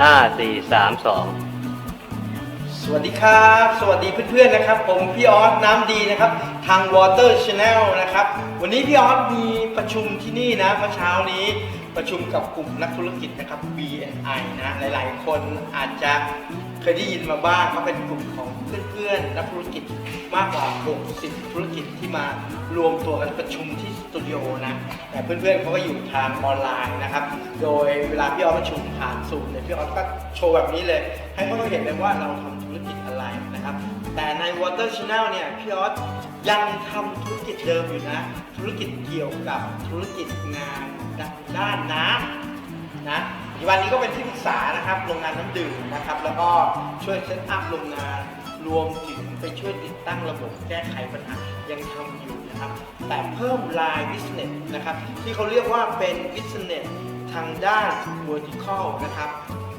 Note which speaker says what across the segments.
Speaker 1: ห้าสี่สามสอง
Speaker 2: สวัสดีครับ สวัสดีเพื่อนๆนะครับ ผมพี่ออสน้ำดีนะครับ ทาง Water Channel นะครับ วันนี้พี่ออสมีประชุมที่นี่นะเมื่อเช้านี้ ประชุมกับกลุ่มนักธุรกิจนะครับ BNI นะหลาย ๆ คนอาจจะเคยได้ยินมาบ้างเขาเป็นกลุ่มของเพื่อนๆนักธุรกิจมากกว่า 60 ธุรกิจที่มารวมตัวกันประชุมที่สตูดิโอนะแต่เพื่อนๆเขาก็อยู่ทางออนไลน์นะครับ โดยเวลาพี่ออสประชุมผ่านซูมเนี่ยพี่ออสก็โชว์แบบนี้เลย ให้เขาเห็นเลยว่าเราทำธุรกิจอะไรนะครับ แต่ใน Water Channel เนี่ยพี่ออสยังทำธุรกิจเดิมอยู่นะ ธุรกิจเกี่ยวกับธุรกิจงาน ด้านน้ำนะปัจจุบันนี้ก็เป็นที่ปรึกษานะครับโรงงานน้ำดื่มนะครับ แล้วก็ช่วยเซตอัพโรงงานรวมถึงไปช่วยติดตั้งระบบแก้ไขปัญหายังทำอยู่นะครับ แต่เพิ่มลาย business นะครับ ที่เขาเรียกว่าเป็น business ทางด้าน vertical นะครับ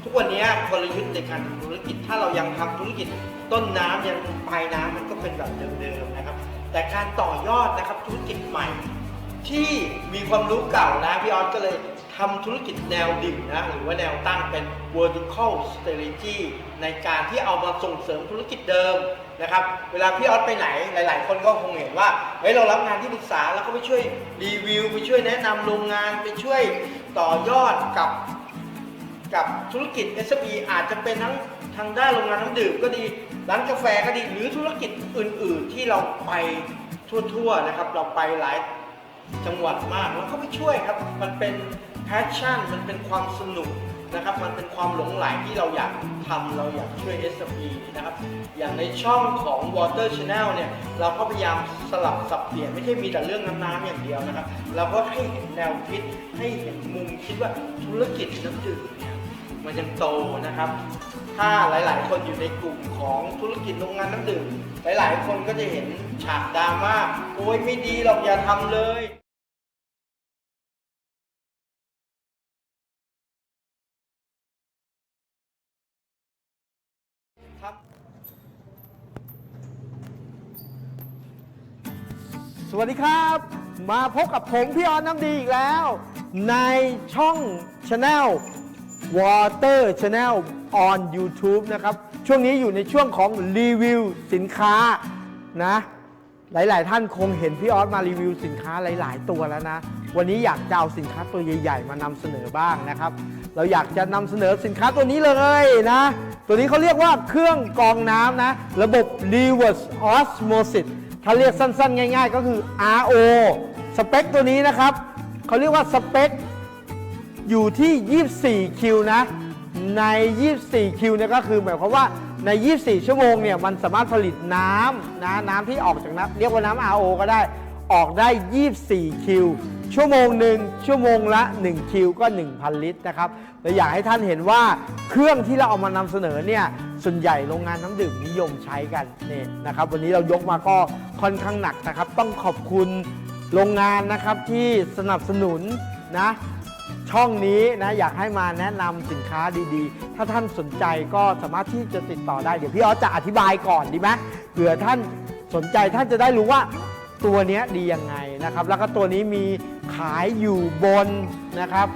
Speaker 2: ทุกวันนี้กลยุทธ์ในการทำธุรกิจถ้าเรายังทำธุรกิจต้นน้ำยังปลายน้ำมันก็เป็นแบบเดิมๆนะครับ แต่การต่อยอดนะครับธุรกิจใหม่ ที่มีความรู้เก่านะพี่ออสก็เลยทำธุรกิจแนวดิ่งนะหรือว่าแนวตั้งเป็น vertical strategy ในการที่เอามาส่งเสริมธุรกิจเดิมนะครับ เวลาพี่ออสไปไหนหลาย ๆ คนก็คงเห็นว่าเฮ้ยเรารับงานที่ปรึกษาแล้วก็ไปช่วยรีวิว ไปช่วยแนะนำโรงงานไปช่วยต่อยอดกับกับธุรกิจ SME อาจจะเป็นทั้งทางด้านโรงงานน้ำดื่มก็ดีร้านกาแฟก็ดีหรือธุรกิจอื่น ๆ ที่เราไปทั่ว ๆ นะครับ เราไปหลาย จังหวัดมากแล้วก็ไปช่วยครับ มันเป็น passion มันเป็นความสนุกนะครับ มันเป็นความหลงใหลที่เราอยากทำเราอยากช่วย SME นะครับ อย่างในช่องของ Water Channel เนี่ย เราก็พยายามสลับสับเปลี่ยนไม่ใช่มีแต่เรื่องน้ำๆอย่างเดียวนะครับ เราก็ให้เห็นแนวคิด ให้เห็นมุมคิดว่าธุรกิจน้ำดื่มเนี่ยมันยังโตนะครับ ถ้าหลาย ๆ คนอยู่ในกลุ่มของธุรกิจโรงงานน้ำดื่ม หลาย ๆ คนก็จะเห็นฉากดราม่า โอ้ยไม่ดีหรอกอย่าทำเลย สวัสดีครับ มาพบกับผมพี่ออนน้ำดีอีกแล้ว ในช่อง Channel Water Channel on YouTube นะครับ ช่วงนี้อยู่ในช่วงของรีวิวสินค้านะ หลายๆ ท่านคงเห็นพี่ออสมารีวิวสินค้าหลาย ๆ ตัวแล้วนะ วันนี้อยากจะเอาสินค้าตัวใหญ่ ๆ มานำเสนอบ้างนะครับ เราอยากจะนำเสนอสินค้าตัวนี้เลยนะ ตัวนี้เขาเรียกว่าเครื่องกรองน้ำนะ ระบบ reverse osmosis ถ้าเรียกสั้นๆ ง่าย ๆ ก็คือ RO สเปคตัวนี้นะครับเขาเรียกว่าสเปคอยู่ที่ 24 คิวนะ ใน 24 คิวเนี่ยก็คือหมายความว่าใน 24 ชั่วโมงเนี่ยมันสามารถผลิตน้ำนะน้ำที่ออกจากน้ำเรียกว่าน้ำ RO ก็ได้ ออกได้ 24 คิว ชั่วโมงหนึ่งชั่วโมงละ 1 คิวก็ 1,000 ลิตรนะครับและอยากให้ท่านเห็นว่าเครื่องที่เราเอามานำเสนอเนี่ยส่วนใหญ่โรงงานน้ำดื่มนิยมใช้กันนี่นะครับ วันนี้เรายกมาก็ค่อนข้างหนักนะครับ ต้องขอบคุณโรงงานนะครับที่สนับสนุนนะช่องนี้นะอยากให้มาแนะนำสินค้าดีๆ ถ้าท่านสนใจก็สามารถที่จะติดต่อได้ เดี๋ยวพี่ออสจะอธิบายก่อนดีไหมเผื่อท่านสนใจท่านจะได้รู้ว่า ตัวนี้ดียังไงนะครับ แล้วก็ตัวนี้มีขายอยู่บนนะครับ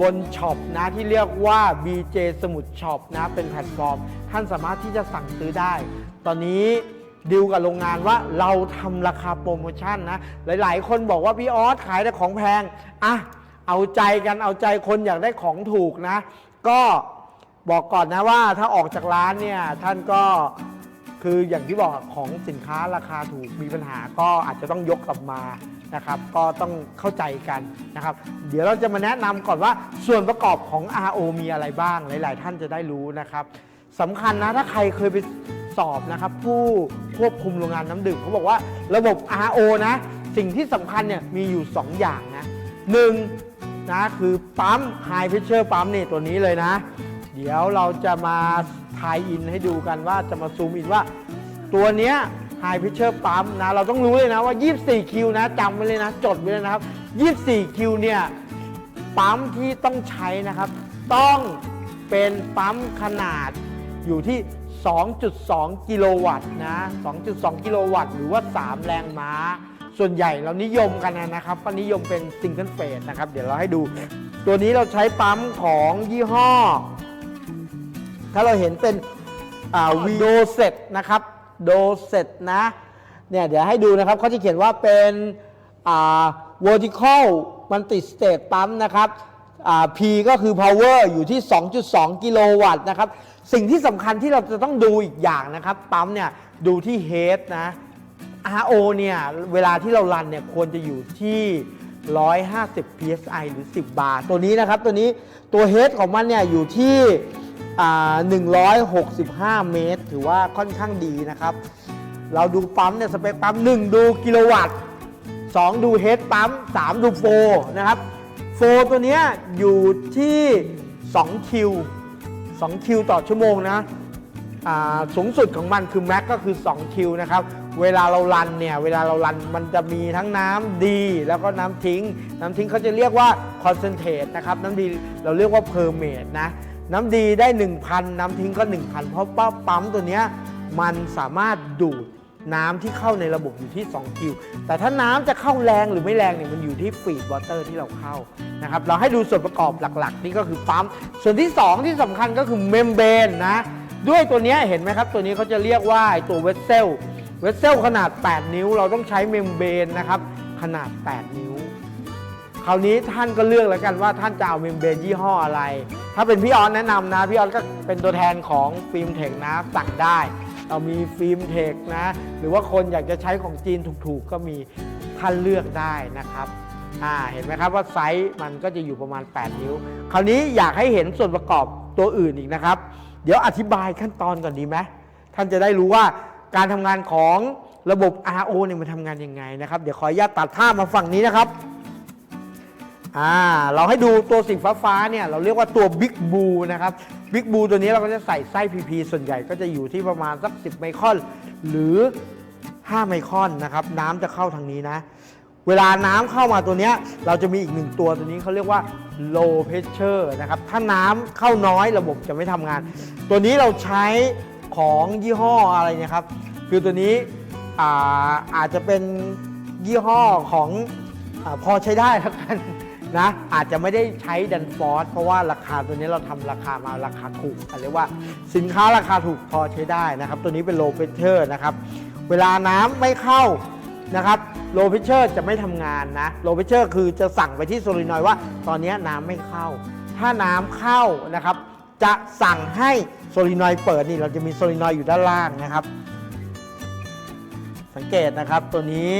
Speaker 2: บนช็อปนะที่เรียกว่า BJ สมุดช็อปนะเป็นแพลตฟอร์ม ท่านสามารถที่จะสั่งซื้อได้ ตอนนี้ดีลกับโรงงานว่าเราทำราคาโปรโมชั่นนะ หลายๆ คนบอกว่าพี่ออสขายแต่ของแพงอะเอาใจกันเอาใจคนอยากได้ของถูกนะ ก็บอกก่อนนะว่าถ้าออกจากร้านเนี่ยท่านก็ คืออย่างที่บอกของสินค้าราคาถูกมีปัญหาก็อาจจะต้องยกกลับมานะครับ ก็ต้องเข้าใจกันนะครับ เดี๋ยวเราจะมาแนะนำก่อนว่าส่วนประกอบของ RO มีอะไรบ้าง หลาย ๆ ท่านจะได้รู้นะครับสำคัญนะถ้าใครเคยไปสอบนะครับ ผู้ควบคุมโรงงานน้ำดื่มเขาบอกว่าระบบ RO นะ สิ่งที่สำคัญเนี่ยมีอยู่ 2 อย่างนะหนึ่งนะคือปั๊ม High Pressure ปั๊มนี่ตัวนี้เลยนะ เดี๋ยวเราจะมาายอินให้ดูกันว่าจะมาซูมอินว่า ตัวเนี้ย High Pressure ปั๊มนะ เราต้องรู้เลยนะว่า 24 คิวนะจำไว้เลยนะ จดไว้เลยนะครับ 24 คิวเนี่ย ปั๊มที่ต้องใช้นะครับ ต้องเป็นปั๊มขนาดอยู่ที่ 2.2 กิโลวัตต์นะ 2.2 กิโลวัตต์หรือว่า 3 แรงม้า ส่วนใหญ่เรานิยมกันนะครับก็นิยมเป็นซิงเกิลเฟสนะครับ เดี๋ยวเราให้ดู ตัวนี้เราใช้ปั๊มของยี่ห้อ ถ้าเราเห็นเป็นวีโดเซตนะครับโดเซตนะเนี่ยเดี๋ยวให้ดูนะครับเขาจะเขียนว่าเป็นอ่า vertical multi state ปั๊มนะครับ P ก็คือ power อยู่ที่ 2.2 กิโลวัตต์นะครับ สิ่งที่สำคัญที่เราจะต้องดูอีกอย่างนะครับ ปั๊มเนี่ย ดูที่ head นะ RO เนี่ย เวลาที่เรารันเนี่ย ควรจะอยู่ที่ 150 psi หรือ 10 บาร์ตัวนี้นะครับ ตัวนี้ตัวเฮดของมันเนี่ย อยู่ที่ 165 เมตร ถือว่าค่อนข้างดีนะครับ เราดูปั๊มเนี่ยสเปคปั๊ม 1 ดูกิโลวัตต์2ดูเฮดปั๊ม 3 ดูโฟนะครับ โฟตัวเนี้ยอยู่ที่2คิว2คิวต่อชั่วโมงนะสูงสุดของมันคือแม็กก็คือ 2 คิวนะครับ เวลาเรารันเนี่ยเวลาเรารันมันจะมีทั้งน้ำดี แล้วก็น้ำทิ้ง น้ำทิ้งเขาจะเรียกว่าคอนเซนเทรตนะครับ น้ำดีเราเรียกว่าเพอร์เมดนะ น้ำดีได้ 1,000 น้ำทิ้งก็ 1,000 เพราะว่าปั๊มตัวเนี้ยมันสามารถดูดน้ำที่เข้าในระบบอยู่ที่ 2 คิว แต่ถ้าน้ำจะเข้าแรงหรือไม่แรงเนี่ยมันอยู่ที่ฟีดวอเตอร์ที่เราเข้านะครับ เราให้ดูส่วนประกอบหลักๆ นี่ก็คือปั๊ม ส่วนที่ 2 ที่สำคัญก็คือเมมเบรนนะ ด้วยตัวนี้เห็นไหมครับ ตัวนี้เขาจะเรียกว่าตัวเวสเซล เวสเซลขนาด 8 นิ้ว เราต้องใช้เมมเบรนนะครับขนาด 8 นิ้ว คราวนี้ท่านก็เลือกแล้วกันว่าท่านจะเอาเมมเบรนยี่ห้ออะไร ถ้าเป็นพี่ออนแนะนำนะ พี่ออนก็เป็นตัวแทนของฟิล์มเทคนะสั่งได้ เรามีฟิล์มเทคนะ หรือว่าคนอยากจะใช้ของจีนถูกๆ ก็มีท่านเลือกได้นะครับอ่าเห็นไหมครับว่าไซส์มันก็จะอยู่ประมาณ 8 นิ้ว คราวนี้อยากให้เห็นส่วนประกอบตัวอื่นอีกนะครับ เดี๋ยวอธิบายขั้นตอนก่อนดีไหมท่านจะได้รู้ว่าการทำงานของระบบ RO เนี่ยมันทำงานยังไงนะครับ เดี๋ยวขออนุญาตตัดภามาฝั่งนี้นะครับ อ่าเราให้ดูตัวสีฟ้าฟ้าเนี่ยเราเรียกว่าตัว Big b l u นะครับ Big b l u ตัวนี้เราก็จะใส่ไส้ PP ส่วนใหญ่ก็จะอยู่ที่ประมาณสัก 10 ไมครอน หรือ 5 ไมครอนนะครับน้ำจะเข้าทางนี้นะ เวลาน้ำเข้ามาตัวเนี้ยเราจะมีอีกหนึ่งตัวตัวนี้เขาเรียกว่า low pressure นะครับถ้าน้ำเข้าน้อยระบบจะไม่ทำงาน ตัวนี้เราใช้ของยี่ห้ออะไรนะครับคือตัวนี้อาอาจจะเป็นยี่ห้อของอพอใช้ได้แล้วกัน นะอาจจะไม่ได้ใช้ดันฟอสเพราะว่าราคาตัวนี้เราทำราคามาราคาถูกเรียกว่าสินค้าราคาถูกพอใช้ได้นะครับ ตัวนี้เป็น low pressure นะครับ เวลาน้ำไม่เข้านะครับ low pressure จะไม่ทำงานนะ low pressure คือจะสั่งไปที่โซลินอยว่า ตอนนี้น้ำไม่เข้า ถ้าน้ำเข้านะครับจะสั่งให้โซลินอยเปิดนี่เราจะมีโซลินอยอยู่ด้านล่างนะครับ สังเกตนะครับตัวนี้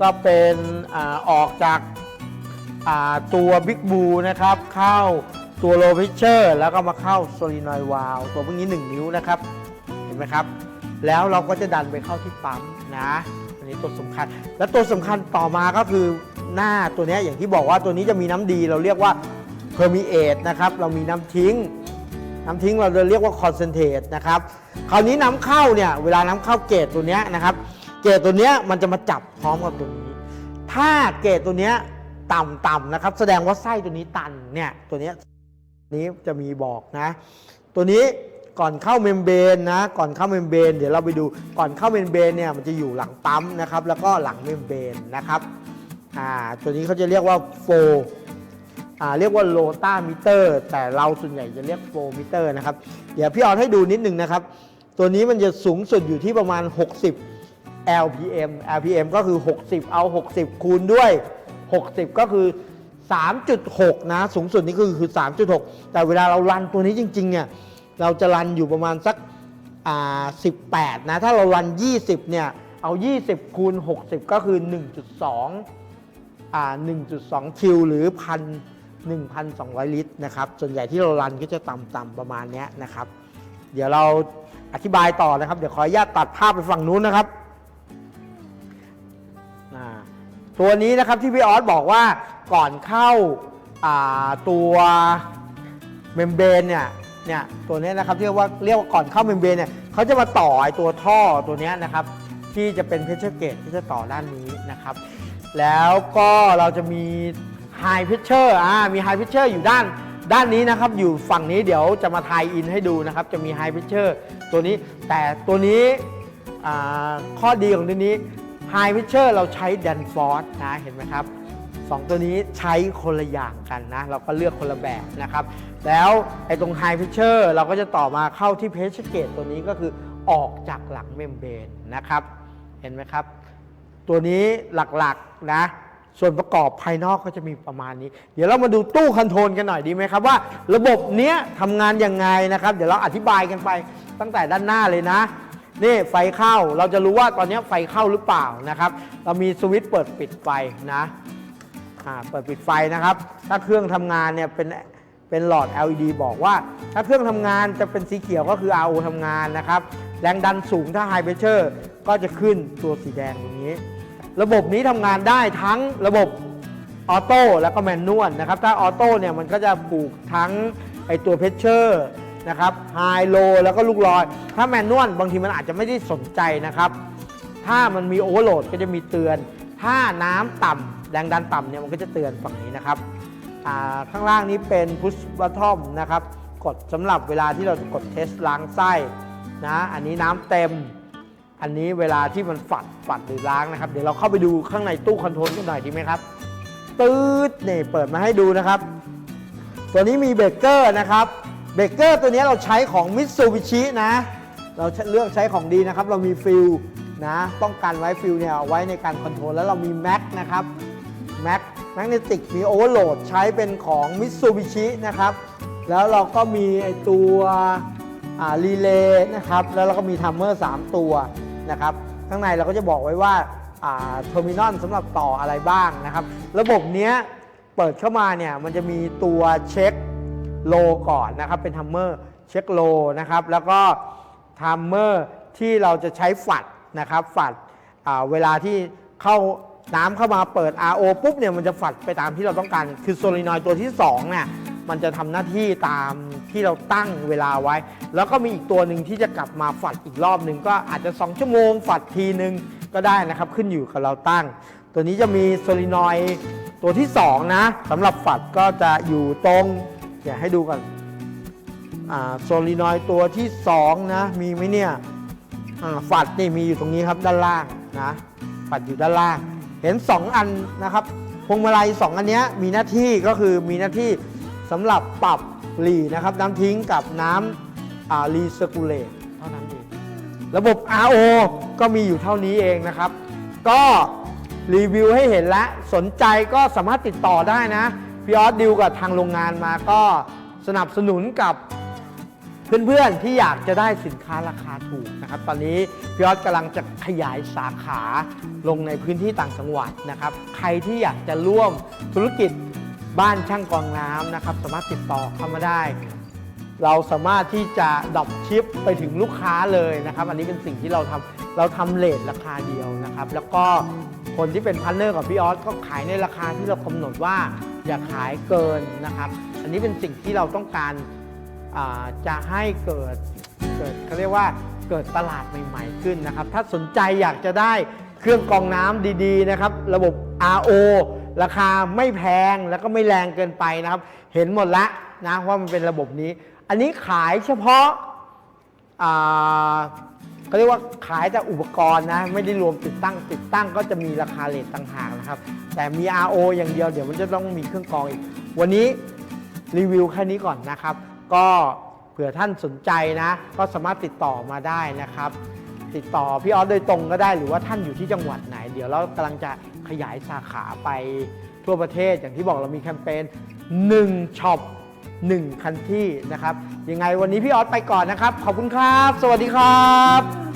Speaker 2: ก็เป็นอออกจาก ตัวบิ๊กบูนะครับเข้าตัวโลพิเชอร์แล้วก็มาเข้าโซลินอยวาลตัวพวกนี้ 1 นิ้วนะครับ เห็นไหมครับ แล้วเราก็จะดันไปเข้าที่ปั๊มนะอันนี้ตัวสำคัญ และตัวสำคัญต่อมาก็คือหน้าตัวนี้อย่างที่บอกว่าตัวนี้จะมีน้ำดีเราเรียกว่าเพอร์มิเอตนะครับเรามีน้ำทิ้ง น้ำทิ้งเราจะเรียกว่าคอนเซนเทรตนะครับคราวนี้น้ำเข้าเนี่ยเวลาน้ำเข้าเกตตัวนี้นะครับ เกตตัวนี้มันจะมาจับพร้อมกับตัวนี้ ถ้าเกตตัวเต่ำๆนะครับ แสดงว่าไส้ตัวนี้ตันเนี่ยตัวนี้นี้จะมีบอกนะ ตัวนี้ก่อนเข้าเมมเบรนนะ ก่อนเข้าเมมเบรนเดี๋ยวเราไปดูก่อนเข้าเมมเบรนเนี่ยมันจะอยู่หลังปั๊มนะครับ แล้วก็หลังเมมเบรนนะครับอ่าตัวนี้เขาจะเรียกว่าโฟอ่าเรียกว่าโลตามิเตอร์แต่เราส่วนใหญ่จะเรียกโฟมิเตอร์นะครับ เดี๋ยวพี่ออนให้ดูนิดนึงนะครับ ตัวนี้มันจะสูงสุดอยู่ที่ประมาณ 60 LPM LPM ก็คือ 60 เอา 60 คูณด้วย 60 ก็คือ 3.6 นะ สูงสุดนี่คือคือ 3.6 แต่เวลาเรารันตัวนี้จริงๆเนี่ยเราจะรันอยู่ประมาณสักอ่า18 นะ ถ้าเรารัน 20 เนี่ย เอา 20 คูณ 60 ก็คือ 1.2อ่า1.2 คิวหรือพัน1,200 ลิตรนะครับ ส่วนใหญ่ที่เรารันก็จะต่ำๆประมาณเนี้ยนะครับ เดี๋ยวเราอธิบายต่อนะครับ เดี๋ยวขออนุญาตตัดภาพไปฝั่งนู้นนะครับ ตัวนี้นะครับที่พี่ออสบอกว่าก่อนเข้าาตัวเมมเบรนเนี่ยเนี่ยตัวนี้นะครับที่เรียกว่าเรียกว่าก่อนเข้าเมมเบรนเนี่ยเขาจะมาต่อไอตัวท่อตัวนี้นะครับ ที่จะเป็นเพชเชอร์เกตที่จะต่อด้านนี้นะครับ แล้วก็เราจะมี High Pitcher อ่ามี High Pitcher อยู่ด้านด้านนี้นะครับอยู่ฝั่งนี้เดี๋ยวจะมาทายอินให้ดูนะครับ จะมี High Pitcher ตัวนี้แต่ตัวนี้ข้อดีของตัวนี้ High Pitcher เราใช้ Danfoss นะเห็นไหมครับสองตัวนี้ใช้คนละอย่างกันนะ เราก็เลือกคนละแบบนะครับ แล้วไอ้ตรง High Pressure เราก็จะต่อมาเข้าที่ Pressure Gauge ตัวนี้ก็คือออกจากหลังเมมเบรนนะครับ เห็นไหมครับ ตัวนี้หลักๆนะ ส่วนประกอบภายนอกก็จะมีประมาณนี้ เดี๋ยวเรามาดูตู้คอนโทรลกันหน่อยดีไหมครับว่า ระบบเนี้ยทำงานยังไงนะครับ เดี๋ยวเราอธิบายกันไปตั้งแต่ด้านหน้าเลยนะ นี่ไฟเข้าเราจะรู้ว่าตอนนี้ไฟเข้าหรือเปล่านะครับ เรามีสวิตช์เปิดปิดไฟนะอ่าเปิดปิดไฟนะครับ ถ้าเครื่องทำงานเนี่ยเป็นเป็นหลอด LED บอกว่า ถ้าเครื่องทำงานจะเป็นสีเขียวก็คือ RO ทำงานนะครับ แรงดันสูงถ้า High Pressure ก็จะขึ้นตัวสีแดงตรงนี้ ระบบนี้ทำงานได้ทั้งระบบออโต้แล้วก็แมนนวลนะครับ ถ้าออโต้เนี่ยมันก็จะปลูกทั้งไอตัวเพชเชอร์ นะครับไฮโลแล้วก็ลูกลอย ถ้าแมนนวลบางทีมันอาจจะไม่ได้สนใจนะครับ ถ้ามันมีโอเวอร์โหลดก็จะมีเตือน ถ้าน้ำต่ำแรงดันต่ำเนี่ยมันก็จะเตือนฝั่งนี้นะครับข้างล่างนี้เป็นพุชบัตทอมนะครับกดสำหรับเวลาที่เราจะกดเทสล้างไส้นะอันนี้น้ำเต็ม อันนี้เวลาที่มันฝัดฝัดหรือล้างนะครับ เดี๋ยวเราเข้าไปดูข้างในตู้คอนโทรลกันหน่อยดีไหมครับตืดนี่เปิดมาให้ดูนะครับ ตัวนี้มีเบรกเกอร์นะครับ เบรกเกอร์ตัวนี้เราใช้ของมิ t ซูบิชินะ เราเลือกใช้ของดีนะครับ เรามีฟิลนะป้องกันไว้ฟิลเนี่ยเอาไว้ในการคอนโทรลแล้วเรามีแม็กนะครับแม็กแมกเนติกมีโอเวอร์โหลดใช้เป็นของมิ t ซูบิชินะครับแล้วเราก็มีไอตัวรีเลย์นะครับแล้วเราก็มีทัมเมอร์ 3 ตัวนะครับข้างในเราก็จะบอกไว้ว่าเทอร์มินอลสำหรับต่ออะไรบ้างนะครับ ระบบเนี้ยเปิดเข้ามาเนี่ยมันจะมีตัวเช็ค โลก่อนนะครับเป็นทัมเมอร์เช็คโลนะครับแล้วก็ทัมเมอร์ที่เราจะใช้ฝัดนะครับฝัดเวลาที่เข้าน้ำเข้ามาเปิด RO ปุ๊บเนี่ยมันจะฝัดไปตามที่เราต้องการ คือโซลินอยตัวที่2เนี่ยมันจะทำหน้าที่ตามที่เราตั้งเวลาไว้ แล้วก็มีอีกตัวหนึ่งที่จะกลับมาฝัดอีกรอบหนึ่งก็อาจจะ 2 ชั่วโมงฝัดทีหนึ่งก็ได้นะครับ ขึ้นอยู่กับเราตั้ง ตัวนี้จะมีโซลินอยตัวที่ 2 นะสำหรับฝัดก็จะอยู่ตรง เดี๋ยวให้ดูก่อนโซลินอยตัวที่ 2 นะ มีไหมเนี่ยฝัดนี่มีอยู่ตรงนี้ครับด้านล่างนะฝัดอยู่ด้านล่าง เห็น 2 อันนะครับพวงมาลัย 2 อันนี้มีหน้าที่ก็คือมีหน้าที่สำหรับปรับหลีนะครับน้ำทิ้งกับน้ำรีเซอร์คูลเลตเท่านั้นเองระบบ RO ก็มีอยู่เท่านี้เองนะครับ ก็รีวิวให้เห็นแล้วสนใจก็สามารถติดต่อได้นะ พี่ออสดิวกับทางโรงงานมาก็สนับสนุนกับเพื่อนๆที่อยากจะได้สินค้าราคาถูกนะครับ ตอนนี้พี่ออสกำลังจะขยายสาขาลงในพื้นที่ต่างจังหวัดนะครับ ใครที่อยากจะร่วมธุรกิจบ้านช่างกรองน้ำนะครับ สามารถติดต่อเข้ามาได้ เราสามารถที่จะดรอปชิปไปถึงลูกค้าเลยนะครับ อันนี้เป็นสิ่งที่เราทำเราทำเลทราคาเดียวนะครับ แล้วก็คนที่เป็นพันเนอร์กับพี่ออสก็ขายในราคาที่เรากำหนดว่า อย่าขายเกินนะครับ อันนี้เป็นสิ่งที่เราต้องการาจะให้เกิดเกิดเขาเรียกว่าเกิดตลาดใหม่ๆขึ้นนะครับ ถ้าสนใจอยากจะได้เครื่องกรองน้ำดีๆนะครับ ระบบ RO ราคาไม่แพงแล้วก็ไม่แรงเกินไปนะครับ เห็นหมดล้วนะว่ามันเป็นระบบนี้ อันนี้ขายเฉพาะา เขาเรียกว่าขายแต่อุปกรณ์นะ ไม่ได้รวมติดตั้ง ติดตั้งก็จะมีราคาเลทต่างหากนะครับ แต่มี RO อย่างเดียวเดี๋ยวมันจะต้องมีเครื่องกรองอีก วันนี้รีวิวแค่นี้ก่อนนะครับ ก็เผื่อท่านสนใจนะ ก็สามารถติดต่อมาได้นะครับ ติดต่อพี่ออสโดยตรงก็ได้หรือว่าท่านอยู่ที่จังหวัดไหน เดี๋ยวเรากำลังจะขยายสาขาไปทั่วประเทศอย่างที่บอกเรามีแคมเปญ1ช็อป 1 คันที่นะครับยังไงวันนี้พี่ออสไปก่อนนะครับ ขอบคุณครับ สวัสดีครับ